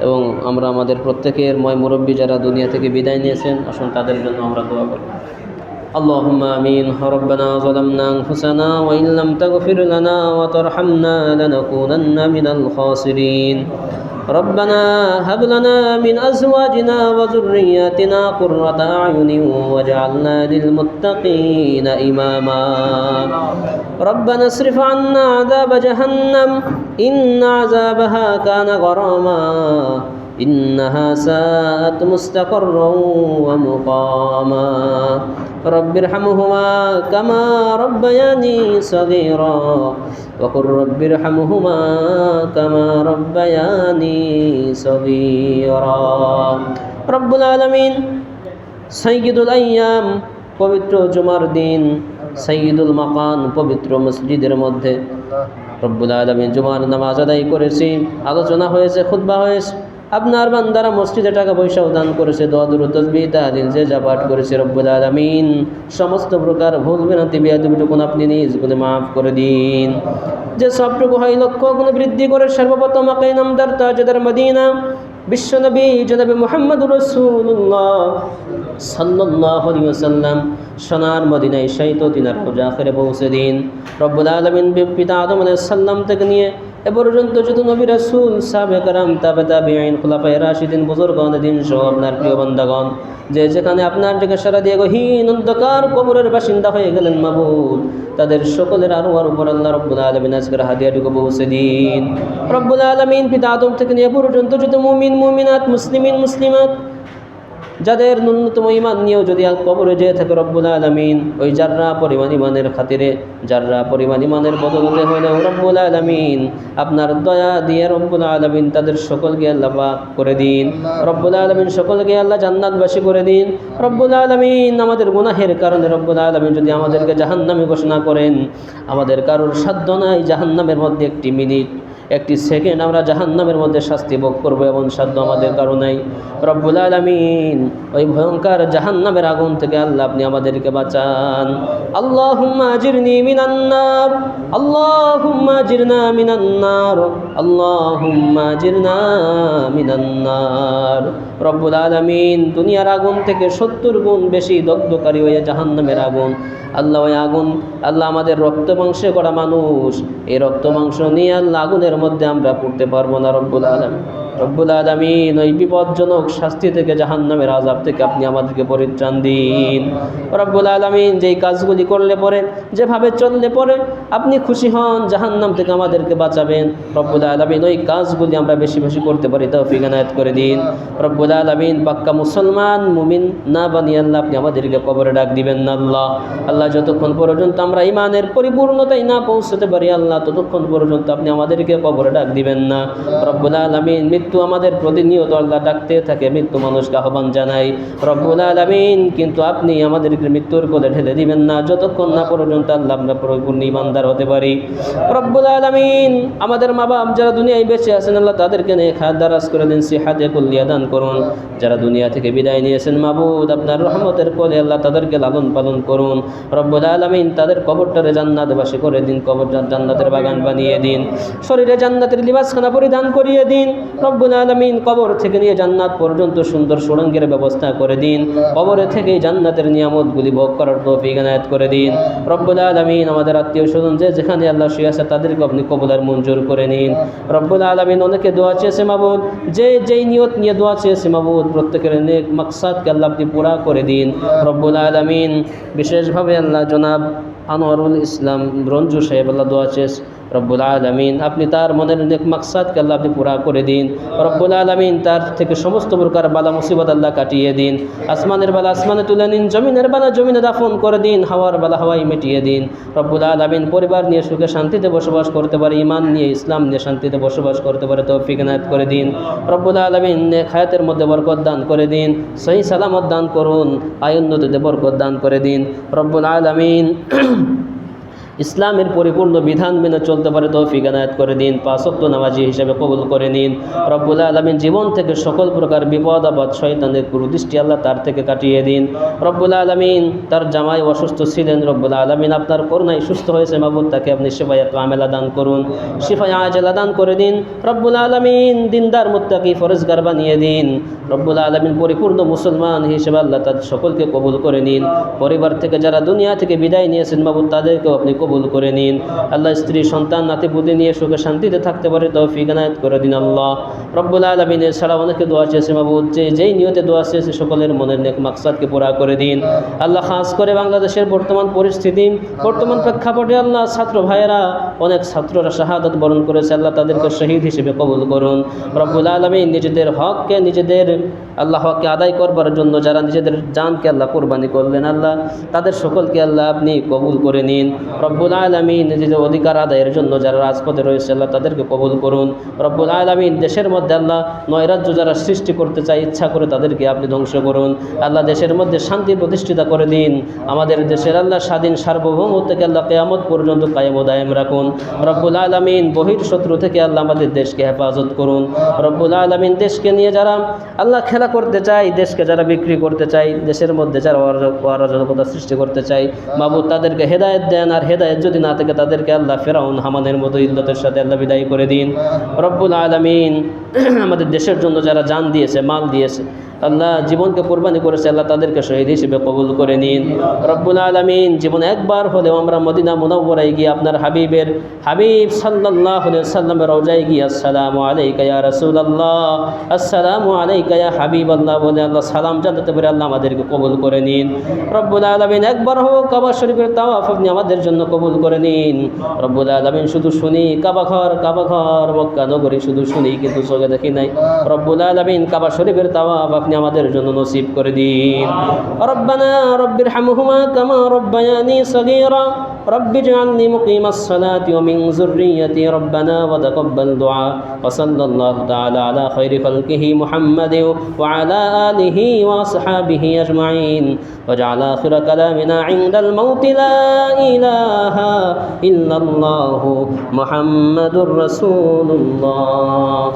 এবং আমরা আমাদের প্রত্যেকের ময় মুরব্বী যারা দুনিয়া থেকে বিদায় নিয়েছেন আসুন তাদের জন্য আমরা দোয়া করি اللهم آمين ربنا ظلمنا أنفسنا وإن لم تغفر لنا وترحمنا لنكونن من الخاسرين ربنا هب لنا من أزواجنا وذرياتنا قرة أعين واجعلنا للمتقين إماما. ربنا اصرف عنا عذاب جهنم إن عذابها كان غراما. إنها ساءت مستقرا ومقاما رب ارحمهما كما ربياني صغيرا وقل رب ارحمهما كما ربياني صغيرا رب العالمين سيد الأيام পবিত্র জুমার দিন সঈদুল মাকান পবিত্র মসজিদের মধ্যে রব্বুল আলমী জুমার নামাজ আদায় করেছি আলোচনা হয়েছে খুদ্া হয়েছে আপনার বান্দারা মসজিদে টাকা পয়সাও দান করেছে দোয়াদুর তসবি তাহাদিল যে যা পাঠ করেছে রব্বুল আলমিন। সমস্ত প্রকার ভুল বিনাতি বিয়াদুবিটুকুন আপনি নিজ গুণে মাফ করে দিন। যে সবটুকু হয় লক্ষ্য গুণে বৃদ্ধি করে সর্বপ্রথম আকাই নামদার তাজদার মদিনা। বিশ্বনবী জনাবি মোহাম্মদ রসুল্লাহ সাল্লাহ সাল্লাম সোনার মদিনায় শাহিত তিনার পূজা আখেরে পৌঁছে দিন। রব্বুল আলমিন পিতা আদম সাল্লাম থেকে নিয়ে এ পর্যন্ত যত নবী রাসুল সাবে কারাম, তাবে তাবে আইন খোলাফায় রাশিদিন বুজুর্গণ দিন সহ আপনার প্রিয় বন্দাগণ যে যেখানে আপনার দিকে সারা দিয়ে গহীন অন্ধকার কবরের বাসিন্দা হয়ে গেলেন মাবুল তাদের সকলের আরও আর উপর আল্লাহ রব্বুল আলমিন আজকের হাদিয়াটুকু পৌঁছে দিন। রব্বুল আলমিন পিতা আদম থেকে নিয়ে পর্যন্ত যত মুমিন, মুমিনাত, মুসলিমিন, মুসলিমাত যাদের ন্যূনতম ইমান নিয়েও যদি কবরে যেয়ে থাকে রব্বুল আলমিন ওই যাররা পরিমাণ ইমানের খাতিরে যাররা পরিমাণ ইমানের বদলতে হলেও রব্বুল আলমিন আপনার দয়া দিয়ে রব্বুল আলমিন তাদের সকলকে আল্লাহ করে দিন। রব্বুল আলমিন সকলকে আল্লাহ জান্নাতবাসী করে দিন। রব্বুল আলমিন আমাদের গুনাহের কারণে রব্বুল আলমিন যদি আমাদেরকে জাহান্নামে ঘোষণা করেন আমাদের কারোর সাধ্য নাই জাহান্নামের মধ্যে একটি মিনিট একটি সেকেন্ড আমরা জাহান্নামের মধ্যে শাস্তি ভোগ করব, এমন সাধ্য আমাদের কারণেই রব্বুল আলমিন, ওই ভয়ঙ্কর জাহান্নামের আগুন থেকে আল্লাহ আপনি আমাদেরকে বাঁচান। আল্লাহ জিরনি মিনান্নার আল্লাহ জিরনা মিনান্নার আল্লাহ জিরনা মিনান্নার রব্বুল আলমিন, দুনিয়ার আগুন থেকে সত্তর গুণ বেশি দগ্ধকারী হয়ে জাহান্নামের আগুন। আল্লাহ ওই আগুন, আল্লাহ আমাদের রক্ত মাংসে করা মানুষ। এই রক্ত মাংস নিয়ে আল্লাহ আগুনের মধ্যে আমরা পড়তে পারব না রব্বুল আলম রব্বুল আলমিন, ওই বিপজ্জনক শাস্তি থেকে জাহান্নামের আজাব থেকে আপনি আমাদেরকে পরিত্রাণ দিন। রব্বুল আলমিন, যেই কাজগুলি করলে পরে, যেভাবে চললে পরে আপনি খুশি হন, জাহান্নাম থেকে আমাদেরকে বাঁচাবেন। রব্বুল আলমিন, ওই কাজগুলি আমরা বেশি বেশি করতে পারি তাও ফিগানায়ত করে দিন। রব্বুল আলমিন, পাক্কা মুসলমান, মুমিন না বানিয়ে আল্লাহ আপনি আমাদেরকে কবরে ডাক দিবেন না আল্লাহ। আল্লাহ যতক্ষণ পর্যন্ত আমরা ইমানের পরিপূর্ণতাই না পৌঁছতে পারি, আল্লাহ ততক্ষণ পর্যন্ত আপনি আমাদেরকে কবরে ডাক দিবেন না। রব্বুল আলমিন মৃত্যু আমাদের প্রতিনিয়ত আল্লাহ ডাকতে থাকে, মৃত্যু মানুষকে আহ্বান জানাই, রব্বুল আলমিন, কিন্তু আপনি আমাদেরকে মৃত্যুর কোলে ঢেলে দিবেন না, যতক্ষণ না পর্যন্ত আল্লাহ আমরা পরিপূর্ণ ইমানদার হতে পারি। রব্বুল আলমিন, আমাদের মা বাপ যারা দুনিয়ায় বেঁচে আছেন, আল্লাহ তাদেরকে নিয়ে খাদ দারাজ করে দিন সে হাতে কুল্লিয়া দান করুন। যারা দুনিয়া থেকে বিদায় নিয়েছেন, মাবুদ আপনার রহমতের কোলে আল্লাহ তাদেরকে লালন পালন করুন। রব্বুল আলমিন তাদের কবরটারে জান্নাতবাসী করে দিন, কবর জান্নাতের বাগান বানিয়ে দিন, শরীরে জান্নাতের লিবাসখানা পরিধান করিয়ে দিন। রব্বুল আলমিন কবর থেকে নিয়ে জান্নাত পর্যন্ত সুন্দর সুড়ঙ্গের ব্যবস্থা করে দিন। কবরে থেকে জান্নাতের নিয়ামতগুলি ভোগ করার তৌফিক করে দিন। রব্বুল আলমিন আমাদের আত্মীয় স্বজন যে যেখানে আল্লাহ শুয়ে আছে তাদেরকে আপনি কবুলার মঞ্জুর করে নিন। রব্বুল আলমিন অনেকে দোয়া চেয়েছে, মাবুদ। যে যেই নিয়ত নিয়ে দোয়া চেয়েছে, মাবুদ, প্রত্যেকের নেক মাকসাদকে আল্লাহ আপনি পুরা করে দিন। রব্বুল আলমিন বিশেষভাবে আল্লাহ জনাব আনোয়ারুল ইসলাম রঞ্জু সাহেব আল্লাহ দোয়া চেয়েছে। রব্বুল আলমিন, আপনি তার মনের নেক মাকসাদকে আল্লাহ আপনি পুরা করে দিন। রব্বুল আলমিন তার থেকে সমস্ত প্রকার বালা মুসিবত আল্লাহ কাটিয়ে দিন। আসমানের বালা আসমানে তুলে নিন, জমিনের বালা জমিনে দাফন করে দিন, হাওয়ার বালা হাওয়াই মিটিয়ে দিন। রব্বুল আলমিন পরিবার নিয়ে সুখে শান্তিতে বসবাস করতে পারে ইমান নিয়ে ইসলাম নিয়ে শান্তিতে বসবাস করতে পারে তো ফিকনায়ত করে দিন। রব্বুল আলমিন নেক হায়াতের মধ্যে বরকত দান করে দিন, সহি সালামত দান করুন আয়ুন্নতিতে বরকত দান করে দিন। রব্বুল আলমিন ইসলামের পরিপূর্ণ বিধান মেনে চলতে পারে তৌফিক এনায়েত করে দিন পাঁচক্ত নামাজি হিসেবে কবুল করে নিন। রব্বুল আলমিন জীবন থেকে সকল প্রকার বিপদ, আপদ, শয়তানের কুরুদৃষ্টি আল্লাহ তার থেকে কাটিয়ে দিন। রব্বুল আলমিন তার জামাই অসুস্থ ছিলেন, রব্বুল আলমিন আপনার করুণায় সুস্থ হয়েছে, মাবুদ তাকে আপনি শিফায়াত আমেলা দান করুন। শিফায় আজেলা দান করে দিন। রব্বুল আলমিন দিনদার মুত্তাকি ফরজগার বানিয়ে দিন। রব্বুল আলমিন পরিপূর্ণ মুসলমান হিসেবে আল্লাহ তাদের সকলকে কবুল করে নিন। পরিবার থেকে যারা দুনিয়া থেকে বিদায় নিয়েছেন বাবু তাদেরকেও আপনি কবুল করে নিন। আল্লাহ স্ত্রী, সন্তান, নাতি পুতি নিয়ে সুখে শান্তিতে থাকতে পারে, তৌফিক করে দিন আল্লাহ। রব্বুল আলমিন এছাড়া অনেকে দোয়া চেয়েছে বাবু যে যেই নিয়তে দোয়া চেয়েছে, সকলের মনের নেক মাকসাদকে পুরা করে দিন। আল্লাহ খাস করে বাংলাদেশের বর্তমান পরিস্থিতি। বর্তমান প্রেক্ষাপটে আল্লাহ ছাত্র ভাইয়েরা, অনেক ছাত্ররা শাহাদত বরণ করেছে। আল্লাহ তাদেরকে শহীদ হিসেবে কবুল করুন। রব্বুল আলমী নিজেদের হককে, নিজেদের আল্লাহ হককে আদায় করবার জন্য যারা নিজেদের জানকে আল্লাহ কোরবানি করলেন, আল্লাহ তাদের সকলকে আল্লাহ আপনি কবুল করে নিন। রব্বুল আলমী নিজেদের অধিকার আদায়ের জন্য যারা রাজপথে রয়েছে, আল্লাহ তাদেরকে কবুল করুন। রব্বুল আলমিন দেশের মধ্যে আল্লাহ নৈরাজ্য যারা সৃষ্টি করতে চায়, ইচ্ছা করে তাদেরকে আপনি ধ্বংস করুন। আল্লাহ দেশের মধ্যে শান্তি প্রতিষ্ঠিতা করে দিন। আমাদের দেশের আল্লাহ স্বাধীন সার্বভৌম থেকে আল্লাহ কেয়ামত পর্যন্ত কায়েম দায়েম রাখুন। রব্বুল আলমিন বহির শত্রু থেকে আল্লাহ আমাদের দেশকে হেফাজত করুন। রব্বুল আলমিন দেশকে নিয়ে যারা আল্লাহ খেলা করতে চায়, দেশকে যারা বিক্রি করতে চায়, দেশের মধ্যে যারা অরাজক- অরাজকতা সৃষ্টি করতে চায়, মাবুদ তাদেরকে হেদায়ত দেন। আর হেদায়েত যদি না থাকে তাদেরকে আল্লাহ ফেরাউন হামানের মতো ইল্লতের সাথে আল্লাহ বিদায় করে দিন। রব্বুল আলমিন আমাদের দেশের জন্য যারা যান দিয়েছে, মাল দিয়েছে আল্লাহ জীবনকে কোরবানি করেছে, আল্লাহ তাদেরকে শহীদ হিসেবে কবুল করে নিন। রব্বুল আলমিন জীবন একবার হলেও আমরা মদিনা মুনাওয়ারায় গিয়ে আপনার হাবিবের হাবিব সাল্লাহ সাল্লামের রোজায় গিয়ে আসসালামু আলাইকা ইয়া রাসূলুল্লাহ, আসসালামু আলাইকা হাবিব আল্লাহ বলে আল্লাহ সালাম জানাতে পারে আল্লাহ আমাদেরকে কবুল করে নিন। রব্বুল আলমিন একবার হোক কাবা শরীফের তাওয়াফ আপনি আমাদের জন্য কবুল করে নিন। রব্বুল আলমিন শুধু শুনি, কাবা ঘর কাবা ঘর, মক্কা নগরী শুধু শুনি, কিন্তু চোখে দেখি নাই। রব্বুল আলমিন কাবা শরীফের তাওয়াফ আপনি আমাদের জন্য নসিব করে দিন রব্বানা রব্বির হামহুমা কামা রব্বায়ানি সগীরা رب اجعلني مقيم الصلاة ومن ذريتي ربنا وتقبل دعاء وصلى الله تعالى على خير خلقه محمد وعلى آله وأصحابه أجمعين واجعل آخر كلامنا عند الموت لا إله إلا الله محمد رسول الله